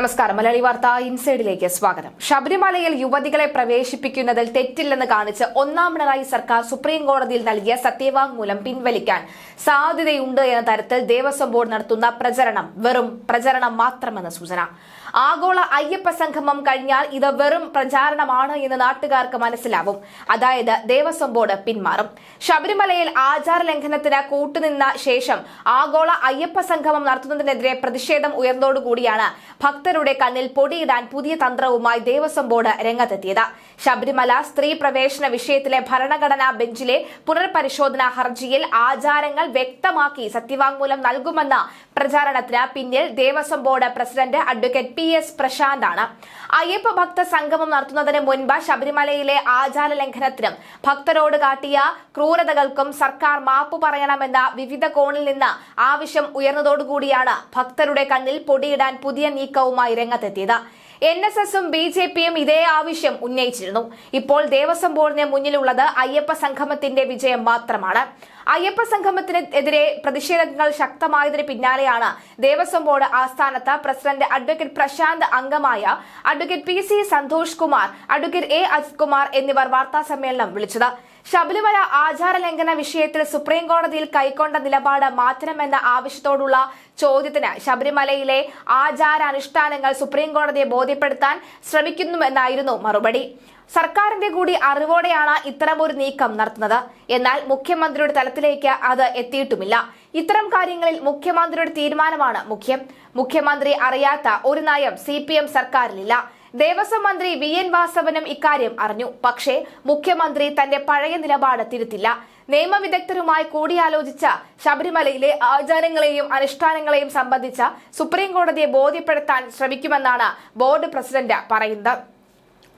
നമസ്കാരം. മലയാളി വാർത്ത ഇൻസൈഡിലേക്ക് സ്വാഗതം. ശബരിമലയിൽ യുവതികളെ പ്രവേശിപ്പിക്കുന്നതിൽ തെറ്റില്ലെന്ന് കാണിച്ച് ഒന്നാം പിണറായി സർക്കാർ സുപ്രീം കോടതിയിൽ നൽകിയ സത്യവാങ്മൂലം പിൻവലിക്കാൻ സാധ്യതയുണ്ട് എന്ന തരത്തിൽ ദേവസ്വം ബോർഡ് നടത്തുന്ന പ്രചരണം വെറും പ്രചരണം മാത്രമെന്ന സൂചന. ആഗോള അയ്യപ്പ സംഗമം കഴിഞ്ഞാൽ ഇത് വെറും പ്രചാരണമാണ് എന്ന് നാട്ടുകാർക്ക് മനസ്സിലാവും. അതായത് ദേവസ്വം ബോർഡ് പിന്മാറും. ശബരിമലയിൽ ആചാര ലംഘനത്തിന് കൂട്ടുനിന്ന ശേഷം ആഗോള അയ്യപ്പ സംഗമം നടത്തുന്നതിനെതിരെ പ്രതിഷേധം ഉയർന്നതോടുകൂടിയാണ് ഭക്തരുടെ കണ്ണിൽ പൊടിയിടാൻ പുതിയ തന്ത്രവുമായി ദേവസ്വം ബോർഡ് രംഗത്തെത്തിയത്. ശബരിമല സ്ത്രീ പ്രവേശന വിഷയത്തിലെ ഭരണഘടനാ ബെഞ്ചിലെ പുനർപരിശോധനാ ഹർജിയിൽ ആചാരങ്ങൾ വ്യക്തമാക്കി സത്യവാങ്മൂലം നൽകുമെന്ന പ്രചാരണത്തിന് പിന്നിൽ Devaswom board president advocate P S Prashanth ആണ് അയ്യപ്പ ഭക്ത സംഗമം നടത്തുന്നതിന് മുൻപ് ശബരിമലയിലെ ആചാര ലംഘനത്തിനും ഭക്തരോട് കാട്ടിയ ക്രൂരതകൾക്കും സർക്കാർ മാപ്പ് പറയണമെന്ന വിവിധ കോണിൽ നിന്ന് ആവശ്യം ഉയർന്നതോടുകൂടിയാണ് ഭക്തരുടെ കണ്ണിൽ പൊടിയിടാൻ പുതിയ നീക്കവുമായി രംഗത്തെത്തിയത്. എൻ എസ് എസും ബി ജെ പിയും ഇതേ ആവശ്യം ഉന്നയിച്ചിരുന്നു. ഇപ്പോൾ ദേവസ്വം ബോർഡിന് മുന്നിലുള്ളത് അയ്യപ്പ സംഗമത്തിന്റെ വിജയം മാത്രമാണ്. അയ്യപ്പ സംഗമത്തിനെതിരെ പ്രതിഷേധങ്ങൾ ശക്തമായതിന് പിന്നാലെയാണ് ദേവസ്വം ബോർഡ് ആസ്ഥാനത്ത് പ്രസിഡന്റ് അഡ്വക്കേറ്റ് പ്രശാന്ത് അംഗമായ advocate P C Santhosh Kumar advocate A Ajith Kumar എന്നിവർ വാർത്താ സമ്മേളനം വിളിച്ചത്. ശബരിമല ആചാര ലംഘന വിഷയത്തിൽ സുപ്രീം കോടതിയിൽ കൈക്കൊണ്ട നിലപാട് മാറ്റണമെന്ന ആവശ്യത്തോടുള്ള ചോദ്യത്തിന് ശബരിമലയിലെ ആചാരാനുഷ്ഠാനങ്ങൾ സുപ്രീം കോടതിയെ ബോധ്യപ്പെടുത്താൻ ശ്രമിക്കുന്നുവെന്നായിരുന്നു മറുപടി. സർക്കാരിന്റെ കൂടി അറിവോടെയാണ് ഇത്തരം ഒരു നീക്കം നടത്തുന്നത്. എന്നാൽ മുഖ്യമന്ത്രിയുടെ തലത്തിലേക്ക് അത് എത്തിയിട്ടുമില്ല. ഇത്തരം കാര്യങ്ങളിൽ മുഖ്യമന്ത്രിയുടെ തീരുമാനമാണ് മുഖ്യം. മുഖ്യമന്ത്രി അറിയാത്ത ഒരു നയം സി സർക്കാരിലില്ല. ദേവസ്വം മന്ത്രി വി എൻ വാസവനും ഇക്കാര്യം അറിഞ്ഞു. പക്ഷേ മുഖ്യമന്ത്രി തന്റെ പഴയ നിലപാട് തിരുത്തില്ല. നിയമവിദഗ്ധരുമായി കൂടിയാലോചിച്ച ശബരിമലയിലെ ആചാരങ്ങളെയും അനുഷ്ഠാനങ്ങളെയും സംബന്ധിച്ച സുപ്രീം കോടതിയെ ബോധ്യപ്പെടുത്താൻ ശ്രമിക്കുമെന്നാണ് ബോർഡ് പ്രസിഡന്റ് പറയുന്നത്.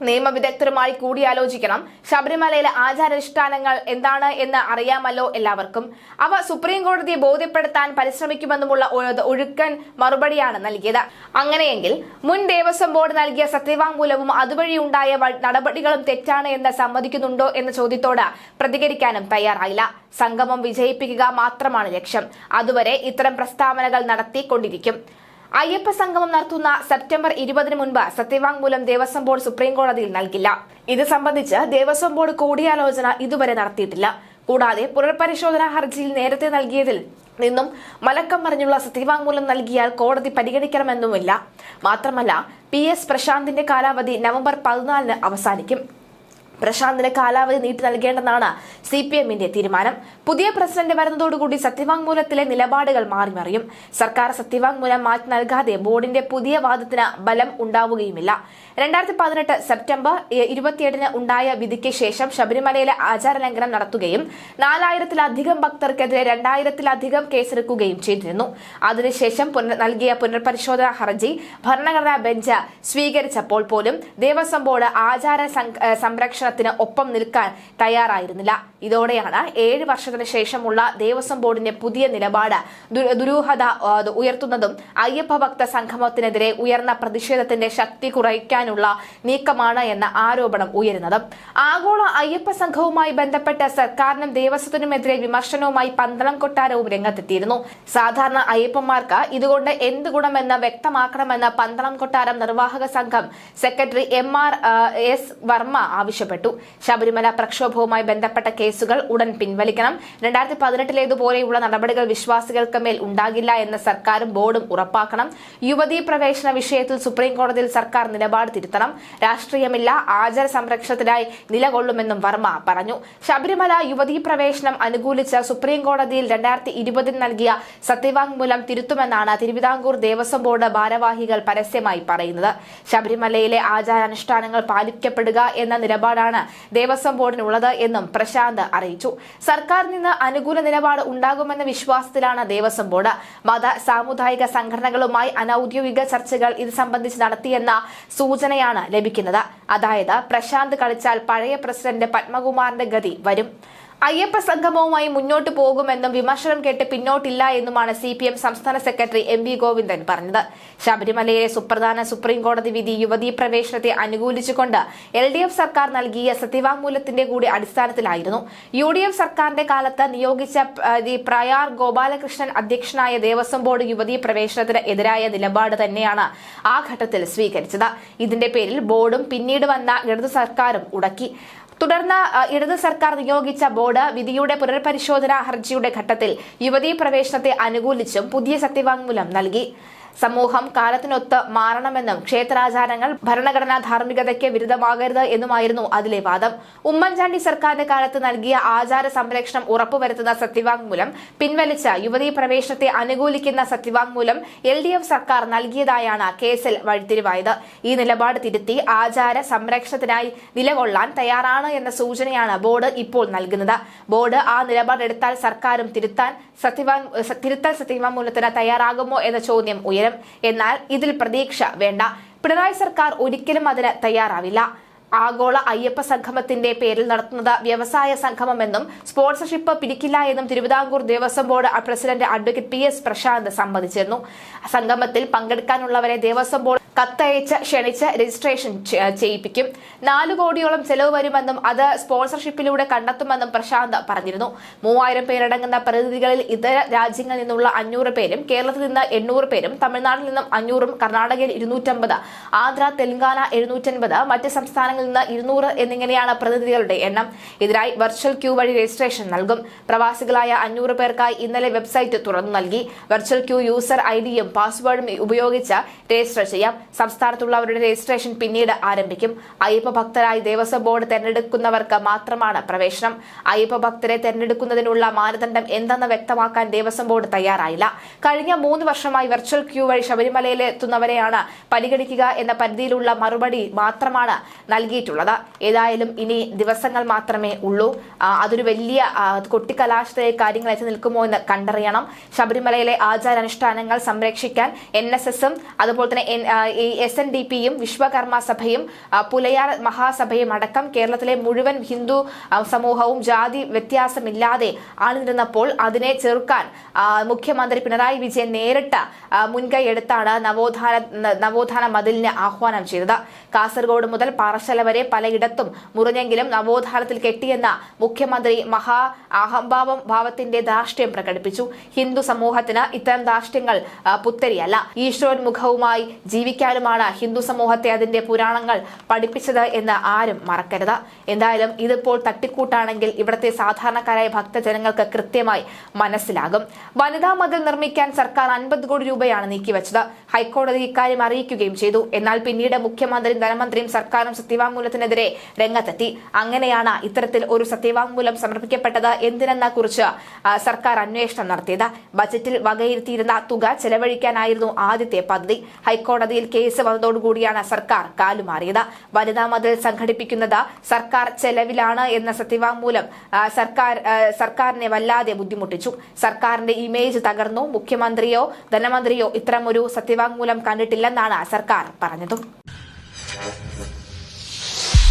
നിയമവിദഗ്ധരുമായി കൂടിയാലോചിക്കണം. ശബരിമലയിലെ ആചാരാനുഷ്ഠാനങ്ങൾ എന്താണ് എന്ന് അറിയാമല്ലോ എല്ലാവർക്കും. അവ സുപ്രീം കോടതിയെ ബോധ്യപ്പെടുത്താൻ പരിശ്രമിക്കുമെന്നുമുള്ള ഒഴുക്കൻ മറുപടിയാണ് നൽകിയത്. അങ്ങനെയെങ്കിൽ മുൻ ദേവസ്വം ബോർഡ് നൽകിയ സത്യവാങ്മൂലവും അതുവഴി ഉണ്ടായ നടപടികളും തെറ്റാണ് എന്ന് സമ്മതിക്കുന്നുണ്ടോ എന്ന ചോദ്യത്തോട് പ്രതികരിക്കാനും തയ്യാറായില്ല. സംഗമം വിജയിപ്പിക്കുക മാത്രമാണ് ലക്ഷ്യം. അതുവരെ ഇത്തരം പ്രസ്താവനകൾ നടത്തിക്കൊണ്ടിരിക്കും. അയ്യപ്പ സംഗമം നടത്തുന്ന സെപ്റ്റംബർ ഇരുപതിന് മുൻപ് സത്യവാങ്മൂലം ദേവസ്വം ബോർഡ് സുപ്രീം കോടതിയിൽ നൽകില്ല. ഇത് സംബന്ധിച്ച് ദേവസ്വം ബോർഡ് കൂടിയാലോചന ഇതുവരെ നടത്തിയിട്ടില്ല. കൂടാതെ പുനർപരിശോധനാ ഹർജിയിൽ നേരത്തെ നൽകിയതിൽ നിന്നും മലക്കം മറിഞ്ഞുള്ള സത്യവാങ്മൂലം നൽകിയാൽ കോടതി പരിഗണിക്കണമെന്നുമില്ല. മാത്രമല്ല പി എസ് പ്രശാന്തിന്റെ കാലാവധി നവംബർ പതിനാലിന് അവസാനിക്കും. പ്രശാന്തിന് കാലാവധി നീട്ടി നൽകേണ്ടെന്നാണ് സി പി എമ്മിന്റെ തീരുമാനം. പുതിയ പ്രസിഡന്റ് വരുന്നതോടുകൂടി സത്യവാങ്മൂലത്തിലെ നിലപാടുകൾ മാറിമറിയും സർക്കാർ സത്യവാങ്മൂലം മാറ്റി നൽകാതെ ബോർഡിന്റെ പുതിയ വാദത്തിന് ബലം ഉണ്ടാവുകയുമില്ല. രണ്ടായിരത്തി പതിനെട്ട് സെപ്റ്റംബർ ഇരുപത്തിയേഴിന് ഉണ്ടായ വിധിക്ക് ശേഷം ശബരിമലയിലെ ആചാരലംഘനം നടത്തുകയും നാലായിരത്തിലധികം ഭക്തർക്കെതിരെ രണ്ടായിരത്തിലധികം കേസെടുക്കുകയും ചെയ്തിരുന്നു. അതിനുശേഷം നൽകിയ പുനർപരിശോധനാ ഹർജി ഭരണഘടനാ ബെഞ്ച് സ്വീകരിച്ചപ്പോൾ പോലും ദേവസ്വം ബോർഡ് ആചാര സം- ഏഹ് ഒപ്പം നിൽക്കാൻ തയ്യാറായിരുന്നില്ല. ഇതോടെയാണ് ഏഴ് വർഷത്തിന് ശേഷമുള്ള ദേവസ്വം ബോർഡിന്റെ പുതിയ നിലപാട് ദുരൂഹത ഉയർത്തുന്നതും അയ്യപ്പ ഭക്ത സംഗമത്തിനെതിരെ ഉയർന്ന പ്രതിഷേധത്തിന്റെ ശക്തി കുറയ്ക്കാനുള്ള നീക്കമാണ് എന്ന ആരോപണം ഉയരുന്നത്. ആഗോള അയ്യപ്പ സംഘവുമായി ബന്ധപ്പെട്ട് സർക്കാരിനും ദേവസ്വത്തിനുമെതിരെ വിമർശനവുമായി പന്തളം കൊട്ടാരവും രംഗത്തെത്തിയിരുന്നു. സാധാരണ അയ്യപ്പന്മാർക്ക് ഇതുകൊണ്ട് എന്ത് ഗുണമെന്ന് വ്യക്തമാക്കണമെന്ന് പന്തളം കൊട്ടാരം നിർവാഹക സംഘം secretary M R S Varma ആവശ്യപ്പെട്ടു. ശബരിമല പ്രക്ഷോഭവുമായി ബന്ധപ്പെട്ട കേസുകൾ ഉടൻ പിൻവലിക്കണം. രണ്ടായിരത്തി പതിനെട്ടിലേതുപോലെയുള്ള നടപടികൾ വിശ്വാസികൾക്ക് മേൽ ഉണ്ടാകില്ല എന്ന് സർക്കാരും ബോർഡും ഉറപ്പാക്കണം. യുവതീ പ്രവേശന വിഷയത്തിൽ സുപ്രീം കോടതിയിൽ സർക്കാർ നിലപാട് തിരുത്തണം. രാഷ്ട്രീയമില്ല ആചാര സംരക്ഷണത്തിനായി നിലകൊള്ളുമെന്നും വർമ്മ പറഞ്ഞു. ശബരിമല യുവതീ പ്രവേശനം അനുകൂലിച്ച് സുപ്രീം കോടതിയിൽ രണ്ടായിരത്തി ഇരുപതിൽ നൽകിയ സത്യവാങ്മൂലം തിരുത്തുമെന്നാണ് തിരുവിതാംകൂർ ദേവസ്വം ബോർഡ് ഭാരവാഹികൾ പരസ്യമായി പറയുന്നത്. ശബരിമലയിലെ ആചാരാനുഷ്ഠാനങ്ങൾ പാലിക്കപ്പെടുക എന്ന നിലപാടാണ് ദേവസ്വം ബോർഡിനുള്ളത് എന്നും പ്രശാന്ത് അറിയിച്ചു. സർക്കാരിൽ നിന്ന് അനുകൂല നിലപാട് ഉണ്ടാകുമെന്ന വിശ്വാസത്തിലാണ് ദേവസ്വം ബോർഡ്. മത സാമുദായിക സംഘടനകളുമായി അനൌദ്യോഗിക ചർച്ചകൾ ഇത് സംബന്ധിച്ച് നടത്തിയെന്ന സൂചനയാണ് ലഭിക്കുന്നത്. അതായത് പ്രശാന്ത് കളിച്ചാൽ പഴയ പ്രസിഡന്റ് പത്മകുമാറിന്റെ ഗതി വരും. അയ്യപ്പ സംഗമവുമായി മുന്നോട്ടു പോകുമെന്നും വിമർശനം കേട്ട് പിന്നോട്ടില്ല എന്നുമാണ് സി പി എം സംസ്ഥാന സെക്രട്ടറി എം വി ഗോവിന്ദൻ പറഞ്ഞത്. ശബരിമലയിലെ സുപ്രധാന സുപ്രീം കോടതി വിധി യുവതീ പ്രവേശനത്തെ അനുകൂലിച്ചുകൊണ്ട് എൽ ഡി എഫ് സർക്കാർ നൽകിയ സത്യവാങ്മൂലത്തിന്റെ കൂടി അടിസ്ഥാനത്തിലായിരുന്നു. യു ഡി എഫ് സർക്കാരിന്റെ കാലത്ത് നിയോഗിച്ച പ്രയാർ ഗോപാലകൃഷ്ണൻ അധ്യക്ഷനായ ദേവസ്വം ബോർഡ് യുവതീ പ്രവേശനത്തിന് എതിരായ നിലപാട് തന്നെയാണ് ആ ഘട്ടത്തിൽ സ്വീകരിച്ചത്. ഇതിന്റെ പേരിൽ ബോർഡും പിന്നീട് വന്ന ഇടതു സർക്കാരും ഉടക്കി. തുടർന്ന് ഇടതു സർക്കാർ നിയോഗിച്ച ബോർഡ് വിധിയുടെ പുനർപരിശോധനാ ഹർജിയുടെ ഘട്ടത്തിൽ യുവതീ പ്രവേശനത്തെ അനുകൂലിച്ചും പുതിയ സത്യവാങ്മൂലം നൽകി. സമൂഹം കാലത്തിനൊത്ത് മാറണമെന്നും ക്ഷേത്രാചാരങ്ങൾ ഭരണഘടനാ ധാർമ്മികതയ്ക്ക് വിരുദ്ധമാകരുത് എന്നുമായിരുന്നു അതിലെ വാദം. ഉമ്മൻചാണ്ടി സർക്കാരിന്റെ കാലത്ത് നൽകിയ ആചാര സംരക്ഷണം ഉറപ്പുവരുത്തുന്ന സത്യവാങ്മൂലം പിൻവലിച്ച യുവതീ പ്രവേശനത്തെ അനുകൂലിക്കുന്ന സത്യവാങ്മൂലം എൽ ഡി എഫ് സർക്കാർ നൽകിയതായാണ് കേസിൽ വഴിത്തിരിവായത്. ഈ നിലപാട് തിരുത്തി ആചാര സംരക്ഷണത്തിനായി നിലകൊള്ളാൻ തയ്യാറാണ് എന്ന സൂചനയാണ് ബോർഡ് ഇപ്പോൾ നൽകുന്നത്. ബോർഡ് ആ നിലപാടെടുത്താൽ സർക്കാരും തിരുത്താൻ സത്യവാങ് തിരുത്തൽ സത്യവാങ്മൂലത്തിന് തയ്യാറാകുമോ എന്ന ചോദ്യം ഉയരും. എന്നാൽ ഇതിൽ പ്രതീക്ഷ വേണ്ട. പിണറായി സർക്കാർ ഒരിക്കലും അതിന് തയ്യാറാവില്ല. ആഗോള അയ്യപ്പ സംഗമത്തിന്റെ പേരിൽ നടത്തുന്നത് വ്യവസായ സംഗമമെന്നും സ്പോൺസർഷിപ്പ് പിടിക്കില്ല എന്നും Thiruvithamkoor Devaswom board president advocate P S Prashanth സമ്മതിച്ചിരുന്നു. സംഗമത്തിൽ പങ്കെടുക്കാനുള്ളവരെ ദേവസ്വം ബോർഡ് കത്തയച്ച് ക്ഷണിച്ച് രജിസ്ട്രേഷൻ ചെയ്യിപ്പിക്കും. നാലു കോടിയോളം ചെലവ് വരുമെന്നും അത് സ്പോൺസർഷിപ്പിലൂടെ കണ്ടെത്തുമെന്നും പ്രശാന്ത് പറഞ്ഞിരുന്നു. മൂവായിരം പേരടങ്ങുന്ന പ്രതിനിധികളിൽ ഇതര രാജ്യങ്ങളിൽ നിന്നുള്ള അഞ്ഞൂറ് പേരും കേരളത്തിൽ നിന്ന് എണ്ണൂറ് പേരും തമിഴ്നാട്ടിൽ നിന്നും അഞ്ഞൂറും കർണാടകയിൽ ഇരുന്നൂറ്റമ്പത് ആന്ധ്ര തെലങ്കാന എഴുന്നൂറ്റൻപത് മറ്റ് സംസ്ഥാനങ്ങളിൽ നിന്ന് ഇരുന്നൂറ് എന്നിങ്ങനെയാണ് പ്രതിനിധികളുടെ എണ്ണം. ഇതിനായി വെർച്വൽ ക്യൂ വഴി രജിസ്ട്രേഷൻ നൽകും. പ്രവാസികളായ അഞ്ഞൂറ് പേർക്കായി ഇന്നലെ വെബ്സൈറ്റ് തുറന്നു നൽകി. വെർച്വൽ ക്യൂ യൂസർ ഐ ഡിയും പാസ്വേഡും ഉപയോഗിച്ച് രജിസ്റ്റർ ചെയ്യാം. സംസ്ഥാനത്തുള്ളവരുടെ രജിസ്ട്രേഷൻ പിന്നീട് ആരംഭിക്കും. അയ്യപ്പ ഭക്തരായി ദേവസ്വം ബോർഡ് തെരഞ്ഞെടുക്കുന്നവർക്ക് മാത്രമാണ് പ്രവേശനം. അയ്യപ്പ ഭക്തരെ തെരഞ്ഞെടുക്കുന്നതിനുള്ള മാനദണ്ഡം എന്തെന്ന് വ്യക്തമാക്കാൻ ദേവസ്വം ബോർഡ് തയ്യാറായില്ല. കഴിഞ്ഞ മൂന്ന് വർഷമായി വെർച്വൽ ക്യൂ വഴി ശബരിമലയിലെത്തുന്നവരെയാണ് പരിഗണിക്കുക എന്ന പരിധിയിലുള്ള മറുപടി മാത്രമാണ് നൽകിയിട്ടുള്ളത്. ഏതായാലും ഇനി ദിവസങ്ങൾ മാത്രമേ ഉള്ളൂ. അതൊരു വലിയ കൊട്ടിക്കലാശത്തെ കാര്യങ്ങൾ എത്തി നിൽക്കുമോ എന്ന് കണ്ടറിയണം. ശബരിമലയിലെ ആചാരാനുഷ്ഠാനങ്ങൾ സംരക്ഷിക്കാൻ എൻ എസ് എസും അതുപോലെ തന്നെ എസ് എൻ ഡി പിയും വിശ്വകർമ്മ സഭയും പുലയാർ മഹാസഭയും അടക്കം കേരളത്തിലെ മുഴുവൻ ഹിന്ദു സമൂഹവും ജാതി വ്യത്യാസമില്ലാതെ ആണിരുന്നപ്പോൾ അതിനെ ചെറുക്കാൻ മുഖ്യമന്ത്രി പിണറായി വിജയൻ നേരിട്ട് മുൻകൈ എടുത്താണ് നവോത്ഥാന നവോത്ഥാന മതിലിന് ആഹ്വാനം ചെയ്തത്. കാസർഗോഡ് മുതൽ പാറശാല വരെ പലയിടത്തും മുറിഞ്ഞെങ്കിലും നവോത്ഥാനത്തിൽ കെട്ടിയെന്ന മുഖ്യമന്ത്രി മഹാ അഹംഭാവം ഭാവത്തിന്റെ ധാർഷ്ട്യം പ്രകടിപ്പിച്ചു. ഹിന്ദു സമൂഹത്തിന് ഇത്തരം ധാർഷ്ട്യങ്ങൾ പുത്തരിയല്ല. ഈശ്വരോന്മുഖവുമായി ജീവിക്കാനുമാണ് ഹിന്ദു സമൂഹത്തെ അതിന്റെ പുരാണങ്ങൾ പഠിപ്പിച്ചത് എന്ന് ആരും മറക്കരുത്. എന്തായാലും ഇതിപ്പോൾ തട്ടിക്കൂട്ടാണെങ്കിൽ ഇവിടുത്തെ സാധാരണക്കാരായ ഭക്തജനങ്ങൾക്ക് കൃത്യമായി മനസ്സിലാകും. വനിതാ മതിൽ നിർമ്മിക്കാൻ സർക്കാർ അൻപത് കോടി രൂപയാണ് നീക്കിവച്ചത്. ഹൈക്കോടതി ഇക്കാര്യം അറിയിക്കുകയും ചെയ്തു. എന്നാൽ പിന്നീട് മുഖ്യമന്ത്രിയും ധനമന്ത്രിയും സർക്കാരും സത്യവാങ്മൂലത്തിനെതിരെ രംഗത്തെത്തി. അങ്ങനെയാണ് ഇത്തരത്തിൽ ഒരു സത്യവാങ്മൂലം സമർപ്പിക്കപ്പെട്ടത് എന്തിനെന്ന കുറിച്ച് സർക്കാർ അന്വേഷണം നടത്തിയത്. ബജറ്റിൽ വകയിരുത്തിയിരുന്ന തുക ചെലവഴിക്കാനായിരുന്നു ആദ്യത്തെ പദ്ധതി. ഹൈക്കോടതിയിൽ കേസ് വന്നതോടുകൂടിയാണ് സർക്കാർ കാലുമാറിയത്. വനിതാ മതിൽ സംഘടിപ്പിക്കുന്നത് സർക്കാർ ചെലവിലാണ് എന്ന സത്യവാങ്മൂലം സർക്കാർ സർക്കാരിനെ വല്ലാതെ ബുദ്ധിമുട്ടിച്ചു. സർക്കാരിന്റെ ഇമേജ് തകർന്നു. മുഖ്യമന്ത്രിയോ ധനമന്ത്രിയോ ഇത്തരമൊരു സത്യവാങ്മൂലം കണ്ടിട്ടില്ലെന്നാണ് സർക്കാർ പറഞ്ഞതും.